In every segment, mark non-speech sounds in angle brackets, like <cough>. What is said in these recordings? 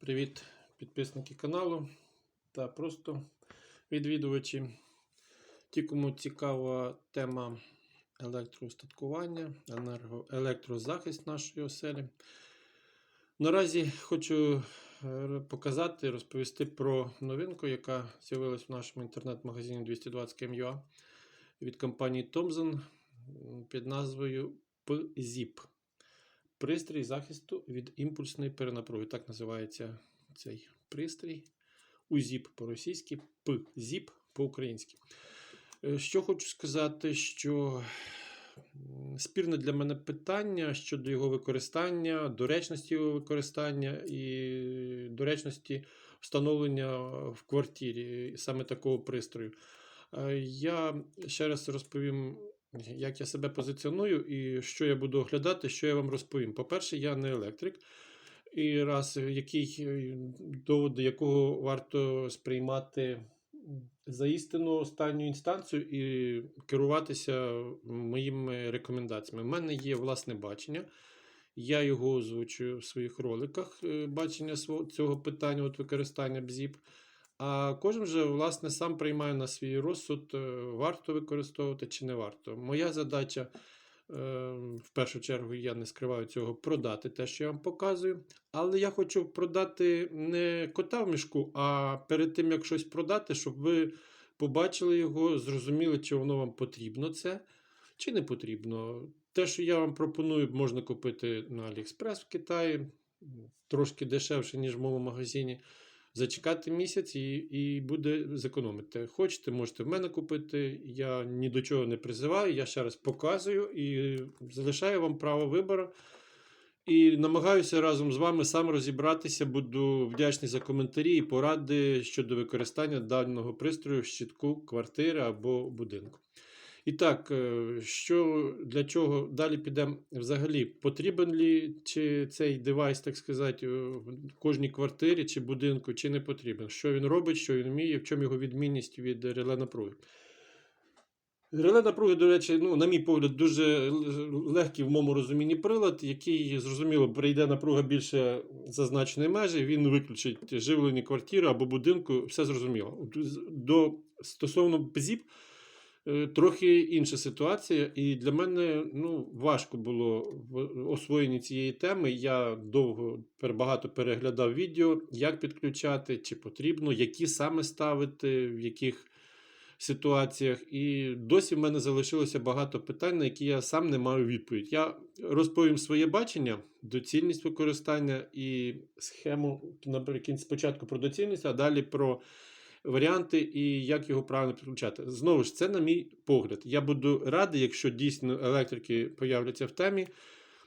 Привіт, підписники каналу та просто відвідувачі. Ті, кому цікава тема електроустаткування, енерго, електрозахист нашої оселі. Наразі хочу е, показати, розповісти про новинку, яка з'явилась в нашому інтернет-магазині 220 MUA від компанії Thomson під назвою PZIP. Пристрій захисту від імпульсної перенапруги. Так називається цей пристрій. УЗІП по-російськи, ПЗІП по-українськи. Е, Що хочу сказати, що спірне для мене питання щодо його використання, доречності його використання і доречності встановлення в квартирі саме такого пристрою. Е, Я ще раз розповім як я себе позиціоную і що я буду оглядати, що я вам розповім. По-перше, я не електрик, і раз який е, доводи якого варто сприймати за істину останню інстанцію і керуватися моїми рекомендаціями. У мене є власне бачення. Я його озвучую в своїх роликах, е, бачення цього питання от використання БЗІП. А кожен вже, власне, сам приймає на свій розсуд, е, варто використовувати чи не варто. Моя задача, е, в першу чергу, я не скриваю цього, продати те, що я вам показую. Але я хочу продати не кота в мішку, а перед тим, як щось продати, щоб ви побачили його, зрозуміли, чи воно вам потрібно це, чи не потрібно. Те, що я вам пропоную, можна купити на AliExpress в Китаї, трошки дешевше, ніж в моєму магазині зачекати місяць і, і буде зекономити. Хочете, можете в мене купити. Я ні до чого не призиваю, я ще раз показую і залишаю вам право вибору. І намагаюся разом з вами сам розібратися. Буду вдячний за коментарі і поради щодо використання даного пристрою в щитку квартири або будинку. І так, е, що для чого далі підемо взагалі? Потрібен лі чи цей девайс, так сказати, в кожній квартирі чи будинку, чи не потрібен? Що він робить, що він вміє, в чому його відмінність від реле напруги? Реле напруги, до речі, ну, на мій погляд, дуже легкий в моєму розумінні прилад, який, зрозуміло, прийде напруга більше зазначеної межі, він виключить живлення квартири або будинку, все зрозуміло. До, стосовно ПЗІП, Е, Трохи інша ситуація, і для мене ну, важко було в освоєнні цієї теми. Я довго багато переглядав відео, як підключати, чи потрібно, які саме ставити, в яких ситуаціях. І досі в мене залишилося багато питань, на які я сам не маю відповідь. Я розповім своє бачення, доцільність використання і схему наприкінці спочатку про доцільність, а далі про варіанти і як його правильно підключати. Знову ж, це на мій погляд. Я буду радий, якщо дійсно електрики появляться в темі.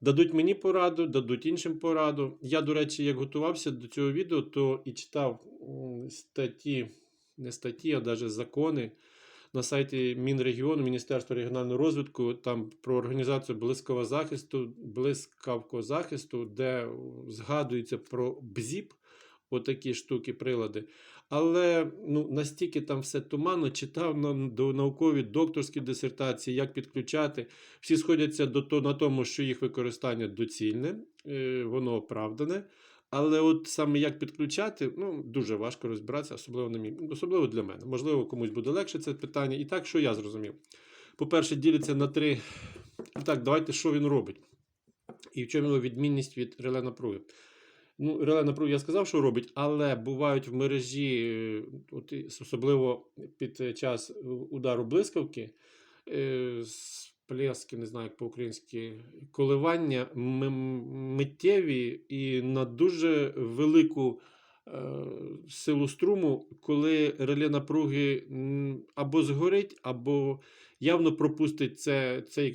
Дадуть мені пораду, дадуть іншим пораду. Я, до речі, як готувався до цього відео, то і читав статті, не статті, а навіть закони на сайті Мінрегіону, Міністерства регіонального розвитку, там про організацію близького захисту, блискавкого захисту, де згадується про БЗІП, отакі штуки, прилади. Але ну, настільки там все туманно, читав на, до наукові докторські дисертації, як підключати. Всі сходяться до, то, на тому, що їх використання доцільне, е, воно оправдане. Але от саме як підключати, ну, дуже важко розбиратися, особливо, на мій, особливо для мене. Можливо, комусь буде легше це питання. І так, що я зрозумів. По-перше, ділиться на три. Так, давайте, що він робить. І в чому його відмінність від реле напруги. Ну, реле напруги я сказав, що робить, але бувають в мережі, е, от, особливо під е, час удару блискавки, е, сплески, не знаю, як по-українськи, коливання миттєві і на дуже велику е, силу струму, коли реле напруги або згорить, або явно пропустить це, це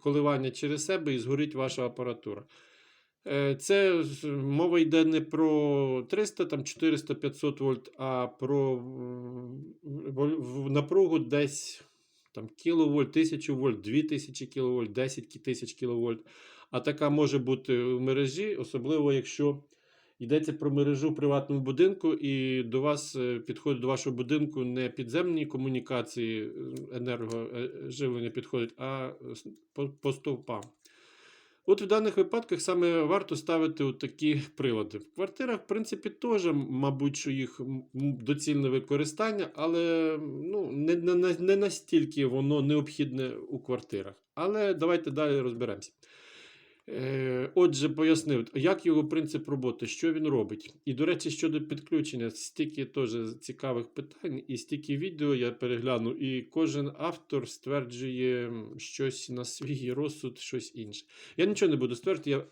коливання через себе і згорить ваша апаратура. Е, Це мова йде не про 300, там 400, 500 вольт, а про напругу десь там кіловольт, 1000 вольт, 2000 кВт, 10 тисяч кВт. А така може бути в мережі, особливо якщо йдеться про мережу в приватному будинку, і до вас е, підходить до вашого будинку не підземні комунікації е, енергоживлення підходять, а по, по стовпам. От в даних випадках саме варто ставити от такі прилади. В квартирах, в принципі, теж, мабуть, що їх доцільне використання, але ну, не, не, не- настільки воно необхідне у квартирах. Але давайте далі розберемося. Е, Отже, пояснив, як його принцип роботи, що він робить. І, до речі, щодо підключення, стільки теж цікавих питань, і стільки відео я перегляну, і кожен автор стверджує щось на свій розсуд, щось інше. Я нічого не буду стверджувати, я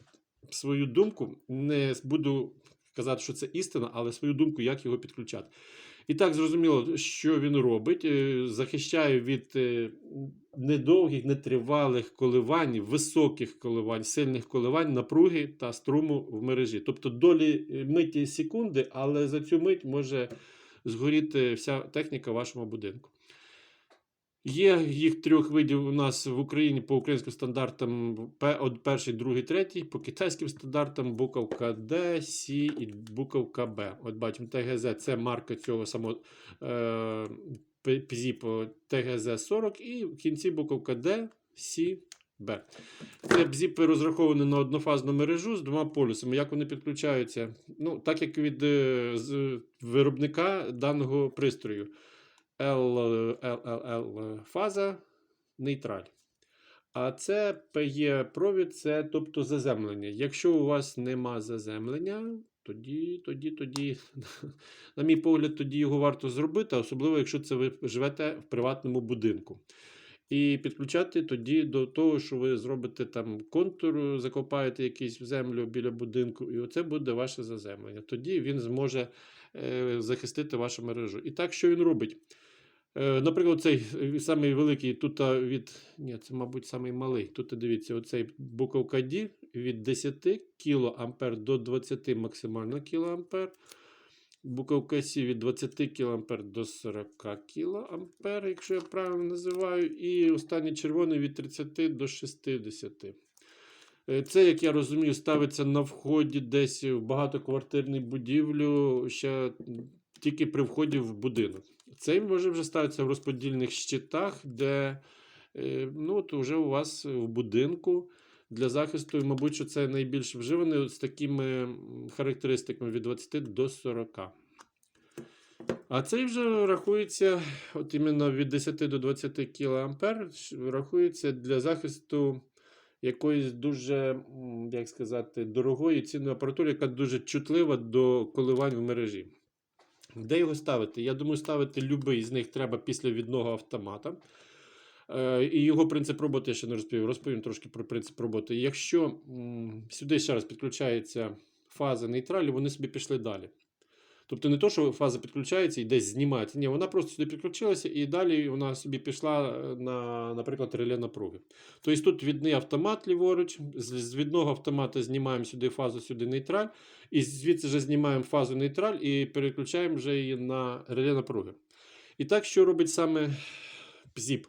свою думку не буду казати, що це істина, але свою думку, як його підключати. І так зрозуміло, що він робить. Е, Захищає від е, недовгих, нетривалих коливань, високих коливань, сильних коливань, напруги та струму в мережі. Тобто долі е, миті секунди, але за цю мить може згоріти вся техніка в вашому будинку. Є їх трьох видів у нас в Україні по українським стандартам перший, другий, третій, по китайським стандартам буковка Д, С і буковка Б. От бачимо, ТГЗ це марка цього самого е, ПЗІП ТГЗ-40 і в кінці буковка Д, С, Б. Це бзіпи розраховані на однофазну мережу з двома полюсами. Як вони підключаються? Ну, так як від е, з виробника даного пристрою. LLL фаза, нейтраль. А це PE провід, це тобто заземлення. Якщо у вас нема заземлення, тоді, тоді, тоді, <laughs> на мій погляд, тоді його варто зробити, особливо, якщо це ви живете в приватному будинку. І підключати тоді до того, що ви зробите там контур, закопаєте якийсь в землю біля будинку, і оце буде ваше заземлення. Тоді він зможе е, захистити вашу мережу. І так, що він робить? Е, Наприклад, цей самий великий, тут від. Ні, це, мабуть, самий малий. Тут дивіться, оцей буковка D від 10 кА до 20 максимально кА. Буковка С від 20 кА до 40 кА, якщо я правильно називаю. І останній червоний від 30 до 60. Е, Це, як я розумію, ставиться на вході десь в багатоквартирну будівлю ще тільки при вході в будинок. Цей може вже ставитися в розподільних щитах, де е, ну, от вже у вас в будинку для захисту, мабуть, що це найбільш вживаний з такими характеристиками від 20 до 40. А цей вже рахується, от іменно від 10 до 20 кА, рахується для захисту якоїсь дуже, як сказати, дорогої цінної апаратури, яка дуже чутлива до коливань в мережі. Де його ставити? Я думаю, ставити будь-який з них треба після відного автомата. Е, І його принцип роботи я ще не розповів. Розповім трошки про принцип роботи. Якщо сюди ще раз підключається фаза нейтралю, вони собі пішли далі. Тобто не то, що фаза підключається і десь знімається. Ні, вона просто сюди підключилася і далі вона собі пішла е, на, наприклад, реле напруги. Тобто тут відний автомат ліворуч, з відного автомата знімаємо сюди фазу, сюди нейтраль, і звідси вже знімаємо фазу нейтраль і переключаємо вже її на реле напруги. І так, що робить саме ПЗІП?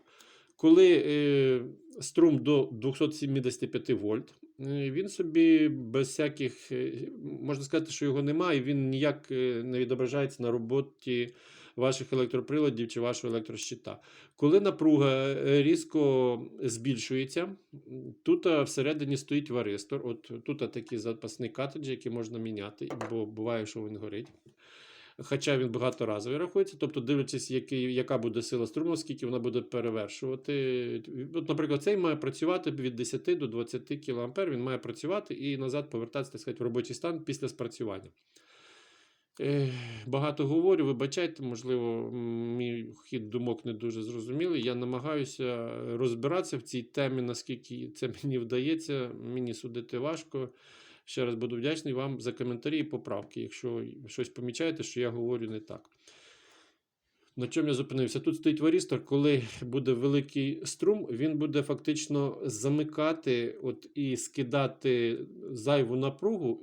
Коли е, струм до 275 вольт, він собі без всяких, е, можна сказати, що його немає, він ніяк е, не відображається на роботі ваших електроприладів чи вашого електрощита. Коли напруга е, різко збільшується, тут всередині стоїть варистор. От тут такі запасні картриджі, які можна міняти, бо буває, що він горить. Хоча він багаторазовий рахується, тобто дивлячись, який, яка буде сила струму, скільки вона буде перевершувати. От, наприклад, цей має працювати від 10 до 20 кА, він має працювати і назад повертатися так сказати, в робочий стан після спрацювання. Багато говорю, вибачайте, можливо, мій хід думок не дуже зрозумілий. Я намагаюся розбиратися в цій темі, наскільки це мені вдається. Мені судити важко. Ще раз буду вдячний вам за коментарі і поправки, якщо щось помічаєте, що я говорю не так. На чому я зупинився? Тут стоїть варістор, коли буде великий струм, він буде фактично замикати от, і скидати зайву напругу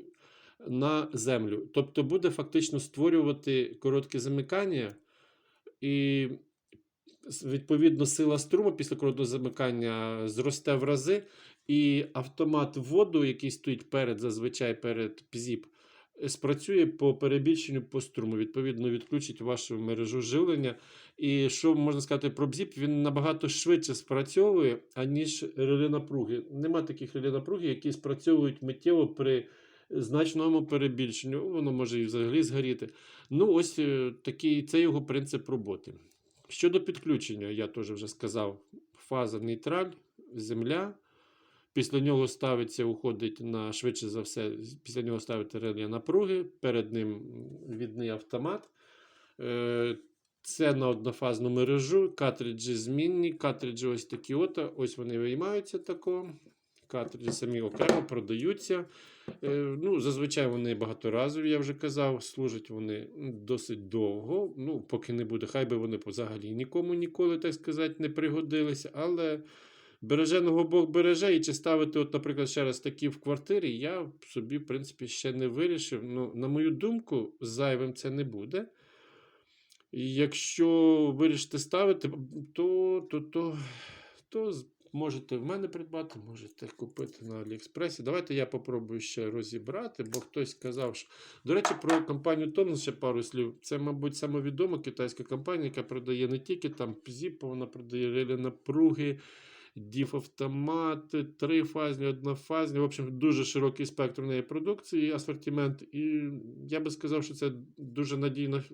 на землю. Тобто буде фактично створювати коротке замикання, і відповідно сила струму після короткого замикання зросте в рази, і автомат воду, який стоїть перед, зазвичай перед ПЗІП, спрацює по перебільшенню по струму. Відповідно, відключить вашу мережу живлення. І що можна сказати про бзіп, він набагато швидше спрацьовує, аніж реле напруги. Нема таких реле напруги, які спрацьовують миттєво при значному перебільшенню. Воно може і взагалі згоріти. Ну, ось е, такий це його принцип роботи. Щодо підключення, я теж вже сказав: фаза нейтраль, земля. Після нього ставиться, уходить на швидше за все, після нього ставити реле напруги, перед ним відний автомат. Е, Це на однофазну мережу, картриджі змінні, картриджі ось такі от, ось вони виймаються тако. Картриджі самі окремо продаються. Е, Ну, зазвичай вони багаторазові, я вже казав, служать вони досить довго. Ну, поки не буде, хай би вони взагалі нікому ніколи, так сказати, не пригодилися. Але береженого Бог береже, і чи ставити, от, наприклад, ще раз такі в квартирі, я собі, в принципі, ще не вирішив. Ну, на мою думку, зайвим це не буде. І якщо вирішите ставити, то, то, то, то можете в мене придбати, можете купити на Аліекспресі. Давайте я попробую ще розібрати, бо хтось сказав, що. До речі, про компанію Томс ще пару слів. Це, мабуть, самовідома китайська компанія, яка продає не тільки там PZIP, вона продає реле напруги, DIF автомати, трифазні, однофазні. В общем, дуже широкий спектр неї продукції, асортимент. І я би сказав, що це дуже надійна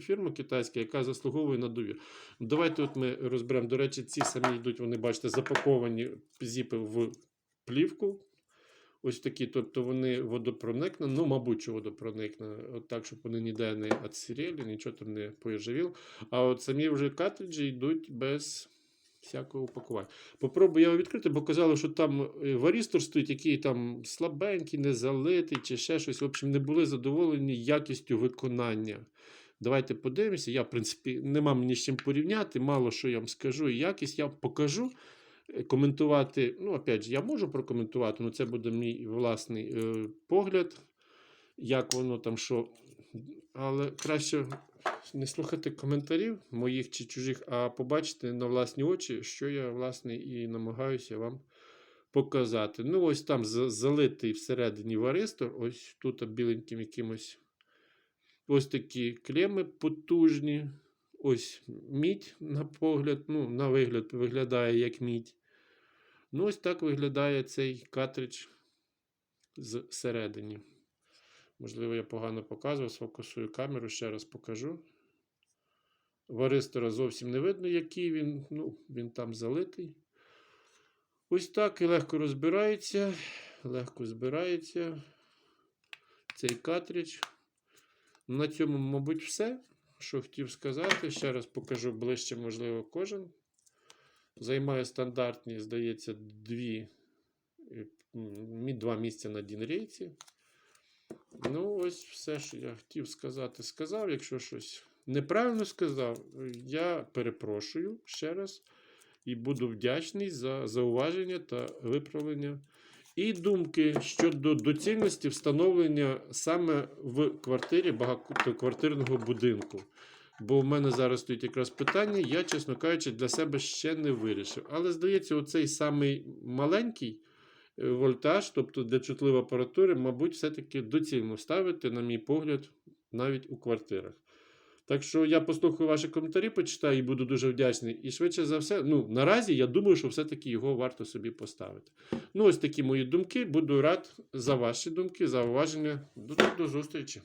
фірма китайська, яка заслуговує на довір. Давайте от ми розберемо. До речі, ці самі йдуть, вони, бачите, запаковані зіпи в плівку. Ось такі, тобто вони водопроникні, ну, мабуть, що водопроникні, от так, щоб вони ніде не відсіріли, нічого там не поїжджавіло. А от самі вже картриджі йдуть без всякого упакування. Попробую його відкрити, бо казали, що там е, варістор стоїть, який там слабенький, не залитий чи ще щось. В общем, не були задоволені якістю виконання. Давайте подивимося. Я, в принципі, нема мені з чим порівняти, мало що я вам скажу. І якість я покажу. Е, Коментувати, ну, опять же, я можу прокоментувати, але це буде мій власний е, погляд, як воно там що. Але краще не слухати коментарів моїх чи чужих, а побачити на власні очі, що я, власне, і намагаюся вам показати. Ну, ось там залитий всередині варистор, ось тут біленьким якимось. Ось такі клеми потужні. Ось мідь на погляд, ну, на вигляд виглядає як мідь. Ну, ось так виглядає цей картридж зсередині. Можливо, я погано показував, сфокусую камеру, ще раз покажу. Варистора зовсім не видно, який він. Ну, він там залитий. Ось так і легко розбирається. Легко збирається цей картридж. На цьому, мабуть, все, що хотів сказати. Ще раз покажу ближче, можливо, кожен. Займає стандартні, здається, дві, е, два місця на дінрейці. Ну, ось все, що я хотів сказати, сказав. Якщо щось неправильно сказав, я перепрошую ще раз і буду вдячний за зауваження та виправлення. І думки щодо доцільності встановлення саме в квартирі багатоквартирного будинку. Бо в мене зараз стоїть якраз питання, я, чесно кажучи, для себе ще не вирішив. Але здається, оцей самий маленький вольтаж, тобто для чутливої апаратури, мабуть, все-таки доцільно ставити, на мій погляд, навіть у квартирах. Так що я послухаю ваші коментарі, почитаю і буду дуже вдячний. І швидше за все, ну, наразі я думаю, що все-таки його варто собі поставити. Ну, ось такі мої думки. Буду рад за ваші думки, за уваження. До, до зустрічі.